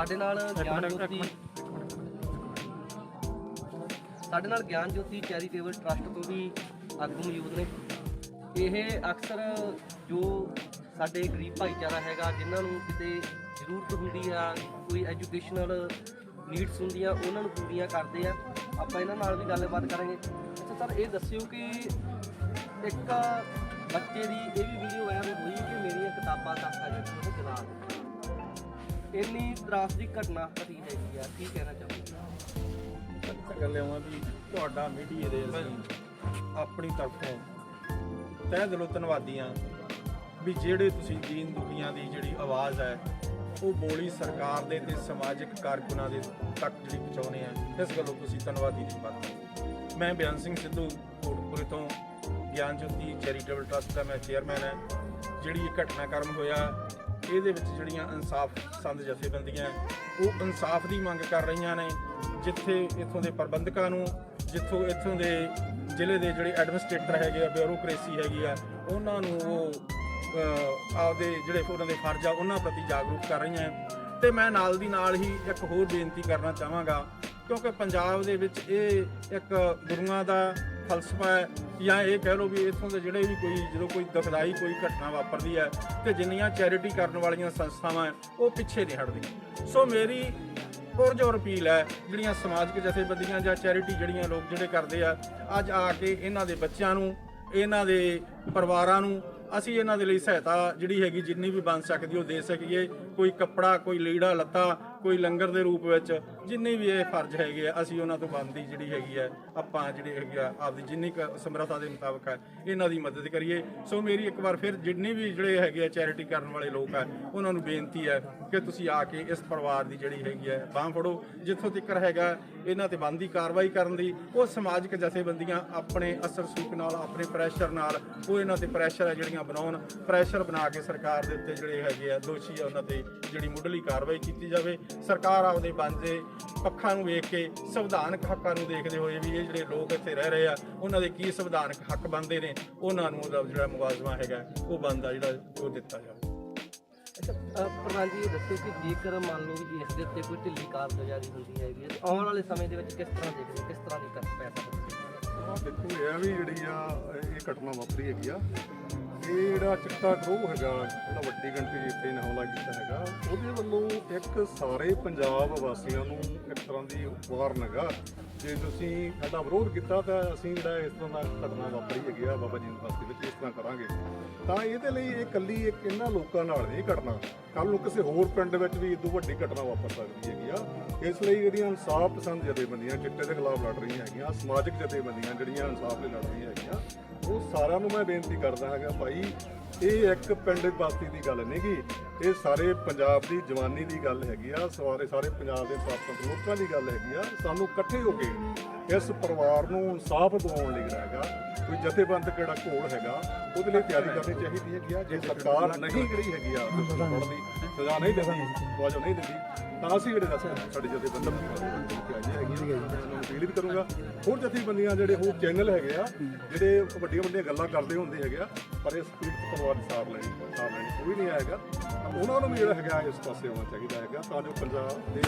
ਸਾਡੇ ਨਾਲ ਗਿਆਨ ਜੋਤੀ ਸਾਡੇ ਨਾਲ ਗਿਆਨ ਜੋਤੀ ਚੈਰੀਟੇਬਲ ਟਰਸਟ ਤੋਂ ਵੀ ਆਗੂ ਮੌਜੂਦ ਨੇ। ਇਹ ਅਕਸਰ ਜੋ ਸਾਡੇ ਗਰੀਬ ਭਾਈਚਾਰਾ ਹੈਗਾ ਜਿਨ੍ਹਾਂ ਨੂੰ ਕਿਤੇ ਜ਼ਰੂਰਤ ਹੁੰਦੀ ਆ ਕੋਈ ਐਜੂਕੇਸ਼ਨਲ ਨੀਡਸ ਹੁੰਦੀਆਂ ਉਹਨਾਂ ਨੂੰ ਪੂਰੀਆਂ ਕਰਦੇ ਆ। ਆਪਾਂ ਇਹਨਾਂ ਨਾਲ ਵੀ ਗੱਲਬਾਤ ਕਰਾਂਗੇ। ਅੱਛਾ ਸਰ ਇਹ ਦੱਸਿਓ ਕਿ ਇੱਕ ਬੱਚੇ ਦੀ ਇਹ ਵੀ ਵੀਡੀਓ ਵਾਇਰਲ ਹੋਈ ਕਿ ਮੇਰੀਆਂ ਕਿਤਾਬਾਂ ਤੱਕ ਆ ਦਿੱਤੀਆਂ ਇੰਨੀ ਤਰਾਸਦੀ ਘਟਨਾ ਘਟੀ ਹੈਗੀ ਆ ਕੀ ਕਹਿਣਾ ਚਾਹੁੰਦੇ ਗੱਲ ਇਹ ਆ ਵੀ ਤੁਹਾਡਾ ਮੀਡੀਆ ਦੇ ਅਸੀਂ ਆਪਣੀ ਤਰਫੋਂ ਤਹਿ ਦਿਲੋਂ ਧੰਨਵਾਦੀ ਹਾਂ ਵੀ ਜਿਹੜੇ ਤੁਸੀਂ ਦੀਨ ਦੁਖੀਆਂ ਦੀ ਜਿਹੜੀ ਆਵਾਜ਼ ਹੈ ਉਹ ਬੋਲੀ ਸਰਕਾਰ ਦੇ ਤੇ ਸਮਾਜਿਕ ਕਾਰਕੁਨਾਂ ਦੇ ਤੱਕ ਜਿਹੜੀ ਪਹੁੰਚਾਉਣੇ ਆ ਇਸ ਗੱਲੋਂ ਤੁਸੀਂ ਧੰਨਵਾਦੀ ਦੀ ਬਾਤ ਮੈਂ ਬਿਆਨ ਸਿੰਘ ਸਿੱਧੂ ਕੋਟਪੁਰੇ ਤੋਂ ਗਿਆਨ ਜੋਤੀ ਚੈਰੀਟੇਬਲ ਟਰਸਟ ਦਾ ਮੈਂ ਚੇਅਰਮੈਨ ਹਾਂ। ਜਿਹੜੀ ਇਹ ਘਟਨਾਕ੍ਰਮ ਹੋਇਆ ਇਹਦੇ ਵਿੱਚ ਜਿਹੜੀਆਂ ਇਨਸਾਫ ਸੰਦ ਜਥੇਬੰਦੀਆਂ ਉਹ ਇਨਸਾਫ ਦੀ ਮੰਗ ਕਰ ਰਹੀਆਂ ਨੇ, ਜਿੱਥੇ ਇੱਥੋਂ ਦੇ ਪ੍ਰਬੰਧਕਾਂ ਨੂੰ, ਜਿੱਥੋਂ ਇੱਥੋਂ ਦੇ ਜ਼ਿਲ੍ਹੇ ਦੇ ਜਿਹੜੇ ਐਡਮਿਨਿਸਟ੍ਰੇਟਰ ਹੈਗੇ ਆ, ਬਿਊਰੋਕ੍ਰੇਸੀ ਹੈਗੀ ਆ, ਉਹਨਾਂ ਨੂੰ ਉਹ ਆਪਦੇ ਜਿਹੜੇ ਉਹਨਾਂ ਦੇ ਫਰਜ਼ ਆ, ਉਹਨਾਂ ਪ੍ਰਤੀ ਜਾਗਰੂਕ ਕਰ ਰਹੀਆਂ ਹੈ। ਤੇ ਮੈਂ ਨਾਲ ਦੀ ਨਾਲ ਹੀ ਇੱਕ ਹੋਰ ਬੇਨਤੀ ਕਰਨਾ ਚਾਹਾਂਗਾ, ਕਿਉਂਕਿ ਪੰਜਾਬ ਦੇ ਵਿੱਚ ਇਹ ਇੱਕ ਗੁਰੂਆਂ ਦਾ ਫਲਸਫਾ ਹੈ ਜਾਂ ਇਹ ਕਹਿ ਲਓ ਵੀ ਇੱਥੋਂ ਦੇ ਜਿਹੜੇ ਵੀ ਕੋਈ ਜਦੋਂ ਕੋਈ ਦੁਖਦਾਈ ਕੋਈ ਘਟਨਾ ਵਾਪਰਦੀ ਹੈ ਤੇ ਜਿੰਨੀਆਂ ਚੈਰਿਟੀ ਕਰਨ ਵਾਲੀਆਂ ਸੰਸਥਾਵਾਂ ਹੈ, ਉਹ ਪਿੱਛੇ ਨਹੀਂ ਹਟਦੀਆਂ। ਸੋ ਮੇਰੀ ਪੁਰਜੋਰ ਅਪੀਲ ਹੈ ਜਿਹੜੀਆਂ ਸਮਾਜਿਕ ਜਥੇਬੰਦੀਆਂ ਜਾਂ ਚੈਰਿਟੀ ਜਿਹੜੀਆਂ ਲੋਕ ਜਿਹੜੇ ਕਰਦੇ ਆ ਅੱਜ ਆ ਕੇ ਇਹਨਾਂ ਦੇ ਬੱਚਿਆਂ ਨੂੰ ਇਹਨਾਂ ਦੇ ਪਰਿਵਾਰਾਂ ਨੂੰ ਅਸੀਂ ਇਹਨਾਂ ਦੇ ਲਈ ਸਹਾਇਤਾ ਜਿਹੜੀ ਹੈਗੀ ਜਿੰਨੀ ਵੀ ਬਣ ਸਕਦੀ ਉਹ ਦੇ ਸਕੀਏ। ਕੋਈ ਕੱਪੜਾ ਕੋਈ ਲੀੜਾ ਲੱਤਾ ਕੋਈ ਲੰਗਰ ਦੇ ਰੂਪ ਵਿੱਚ ਜਿੰਨੇ ਵੀ ਇਹ ਫਰਜ਼ ਹੈਗੇ ਆ, ਅਸੀਂ ਉਹਨਾਂ ਤੋਂ ਬਣਦੀ ਜਿਹੜੀ ਹੈਗੀ ਆ, ਆਪਾਂ ਜਿਹੜੀ ਹੈਗੀ ਆ, ਆਪਦੀ ਜਿੰਨੀ ਕੁ ਸਮਰੱਥਾ ਦੇ ਮੁਤਾਬਕ ਹੈ ਇਹਨਾਂ ਦੀ ਮਦਦ ਕਰੀਏ। ਸੋ ਮੇਰੀ ਇੱਕ ਵਾਰ ਫਿਰ ਜਿੰਨੇ ਵੀ ਜਿਹੜੇ ਹੈਗੇ ਆ ਚੈਰਿਟੀ ਕਰਨ ਵਾਲੇ ਲੋਕ ਆ, ਉਹਨਾਂ ਨੂੰ ਬੇਨਤੀ ਹੈ ਕਿ ਤੁਸੀਂ ਆ ਕੇ ਇਸ ਪਰਿਵਾਰ ਦੀ ਜਿਹੜੀ ਹੈਗੀ ਹੈ ਬਾਹ ਫੜੋ। ਜਿੱਥੋਂ ਤੱਕ ਹੈਗਾ, ਇਹਨਾਂ ਤੇ ਬੰਦੀ ਕਾਰਵਾਈ ਕਰਨ ਦੀ, ਉਹ ਸਮਾਜਿਕ ਜਥੇਬੰਦੀਆਂ ਆਪਣੇ ਅਸਰ ਸੂਕ ਨਾਲ, ਆਪਣੇ ਪ੍ਰੈਸ਼ਰ ਨਾਲ, ਉਹ ਇਹਨਾਂ ਤੇ ਪ੍ਰੈਸ਼ਰ ਹੈ ਜਿਹੜੀਆਂ ਬਣਾਉਣ। ਪ੍ਰੈਸ਼ਰ ਬਣਾ ਕੇ ਸਰਕਾਰ ਦੇ ਉੱਤੇ ਜਿਹੜੇ ਹੈਗੇ ਆ ਦੋਸ਼ੀ ਆ, ਉਹਨਾਂ ਤੇ ਜਿਹੜੀ ਮੁੱਢਲੀ ਕਾਰਵਾਈ ਕੀਤੀ ਜਾਵੇ। ਸਰਕਾਰ ਆਪਦੇ ਬੰਦੇ ਪੱਖਾਂ ਨੂੰ ਵੇਖ ਕੇ ਸੰਵਿਧਾਨਕ ਹੱਕਾਂ ਨੂੰ ਦੇਖਦੇ ਹੋਏ ਵੀ ਇਹ ਜਿਹੜੇ ਲੋਕ ਇੱਥੇ ਰਹਿ ਰਹੇ ਆ ਉਹਨਾਂ ਦੇ ਕੀ ਸੰਵਿਧਾਨਕ ਹੱਕ ਬਣਦੇ ਨੇ ਉਹਨਾਂ ਨੂੰ ਉਹਦਾ ਜਿਹੜਾ ਮੁਆਵਜ਼ਾ ਹੈਗਾ ਉਹ ਬਣਦਾ ਜਿਹੜਾ ਉਹ ਦਿੱਤਾ ਜਾਵੇ। ਪ੍ਰਧਾਨ ਜੀ ਇਹ ਦੱਸਿਓ ਕਿ ਜੇਕਰ ਮੰਨ ਲਓ ਵੀ ਇਸ ਦੇ ਉੱਤੇ ਕੋਈ ਢਿੱਲੀ ਕਾਰਗੁਜ਼ਾਰੀ ਹੁੰਦੀ ਹੈਗੀ ਆਉਣ ਵਾਲੇ ਸਮੇਂ ਦੇ ਵਿੱਚ ਕਿਸ ਤਰ੍ਹਾਂ ਦੇਖਦੇ ਹੋ ਕਿਸ ਤਰ੍ਹਾਂ ਦੀ ਕਰ ਪੈ ਸਕਦੀ ਆਹ ਦੇਖੋ ਇਹ ਵੀ ਜਿਹੜੀ ਆ ਇਹ ਘਟਨਾ ਵਾਪਰੀ ਹੈਗੀ ਆ। ਇਹ ਜਿਹੜਾ ਚਿੱਟਾ ਗਰੋਹ ਹੈਗਾ? ਜਿਹੜਾ ਵੱਡੀ ਗਿਣਤੀ ਜਿੱਥੇ ਇੱਥੇ ਹਮਲਾ ਕੀਤਾ ਹੈਗਾ, ਉਹਦੇ ਵੱਲੋਂ ਇੱਕ ਸਾਰੇ ਪੰਜਾਬ ਵਾਸੀਆਂ ਨੂੰ ਇੱਕ ਤਰ੍ਹਾਂ ਦੀ ਵਾਰਨ ਹੈਗਾ ਜੇ ਤੁਸੀਂ ਸਾਡਾ ਵਿਰੋਧ ਕੀਤਾ ਤਾਂ ਅਸੀਂ ਜਿਹੜਾ ਇਸ ਤਰ੍ਹਾਂ ਦਾ ਘਟਨਾ ਵਾਪਰੀ ਹੈਗੀ ਆ ਬਾਬਾ ਜੀ ਦੀ ਬਸਤੀ ਵਿੱਚ, ਇਸ ਤਰ੍ਹਾਂ ਕਰਾਂਗੇ। ਤਾਂ ਇਹਦੇ ਲਈ ਇਹ ਕੱਲੀ ਇੱਕ ਇਹਨਾਂ ਲੋਕਾਂ ਨਾਲ ਨਹੀਂ ਘਟਨਾ। ਕੱਲ ਨੂੰ ਕਿਸੇ ਹੋਰ ਪਿੰਡ ਵਿੱਚ ਵੀ ਇਦੋਂ ਵੱਡੀ ਘਟਨਾ ਵਾਪਰ ਸਕਦੀ ਹੈਗੀ ਆ। ਇਸ ਲਈ ਜਿਹੜੀਆਂ ਇਨਸਾਫ ਪਸੰਦ ਜਥੇਬੰਦੀਆਂ, ਚਿੱਟੇ ਦੇ ਖਿਲਾਫ ਲੜ ਰਹੀਆਂ ਹੈਗੀਆਂ, ਸਮਾਜਿਕ ਜਥੇਬੰਦੀਆਂ ਜਿਹੜੀਆਂ ਇਨਸਾਫ ਲਈ ਲੜ ਰਹੀਆਂ ਹੈਗੀਆਂ, ਉਹ ਸਾਰਿਆਂ ਨੂੰ ਮੈਂ ਬੇਨਤੀ ਕਰਦਾ ਹੈਗਾ ਭਾਈ ਇਹ ਇੱਕ ਪਿੰਡ ਵਾਸੀ ਦੀ ਗੱਲ ਨਹੀਂ ਗੀ। ਇਹ ਸਾਰੇ ਪੰਜਾਬ ਦੀ ਜਵਾਨੀ ਦੀ ਗੱਲ ਹੈਗੀ ਆ, ਸਾਰੇ ਸਾਰੇ ਪੰਜਾਬ ਦੇ ਸਾਥ ਲੋਕਾਂ ਦੀ ਗੱਲ ਹੈਗੀ ਆ। ਸਾਨੂੰ ਇਕੱਠੇ ਹੋ ਕੇ ਇਸ ਪਰਿਵਾਰ ਨੂੰ ਇਨਸਾਫ ਦਿਵਾਉਣ ਲਈ ਜਿਹੜਾ ਹੈਗਾ, ਕੋਈ ਜਥੇਬੰਦ ਕਿਹੜਾ ਘੋਲ ਹੈਗਾ, ਉਹਦੇ ਲਈ ਤਿਆਰੀ ਕਰਨੀ ਚਾਹੀਦੀ ਹੈਗੀ ਆ। ਜੇ ਸਰਕਾਰ ਨਹੀਂ ਜਿਹੜੀ ਹੈਗੀ ਆ ਦੀ ਸਜ਼ਾ ਨਹੀਂ ਦਿੰਦੀ ਵਾਜੋ ਨਹੀਂ ਦਿੰਦੀ ਤਾਂ ਅਸੀਂ ਜਿਹੜੇ ਦੱਸਿਆ ਸਾਡੇ ਜਥੇਬੰਦਕ ਹੈਗੀ ਹੈਗੀ ਮੈਂ ਉਹਨਾਂ ਨੂੰ ਅਪੀਲ ਵੀ ਕਰੂੰਗਾ। ਹੋਰ ਜਥੇਬੰਦੀਆਂ ਜਿਹੜੇ, ਹੋਰ ਚੈਨਲ ਹੈਗੇ ਆ, ਜਿਹੜੇ ਵੱਡੀਆਂ ਵੱਡੀਆਂ ਗੱਲਾਂ ਕਰਦੇ ਹੁੰਦੇ ਹੈਗੇ ਆ, ਪਰ ਇਹ ਪੀੜਤ ਪਰਿਵਾਰ ਦੀ ਸਾਰ ਲੈਣੀ ਸਾਰ ਲੈਣੀ ਕੋਈ ਨਹੀਂ ਆਏਗਾ। ਉਹਨਾਂ ਨੂੰ ਵੀ ਜਿਹੜਾ ਹੈਗਾ, ਇਸ ਪਾਸੇ ਆਉਣਾ ਚਾਹੀਦਾ ਹੈਗਾ, ਤਾਂ ਜੋ ਪੰਜਾਬ ਦੇ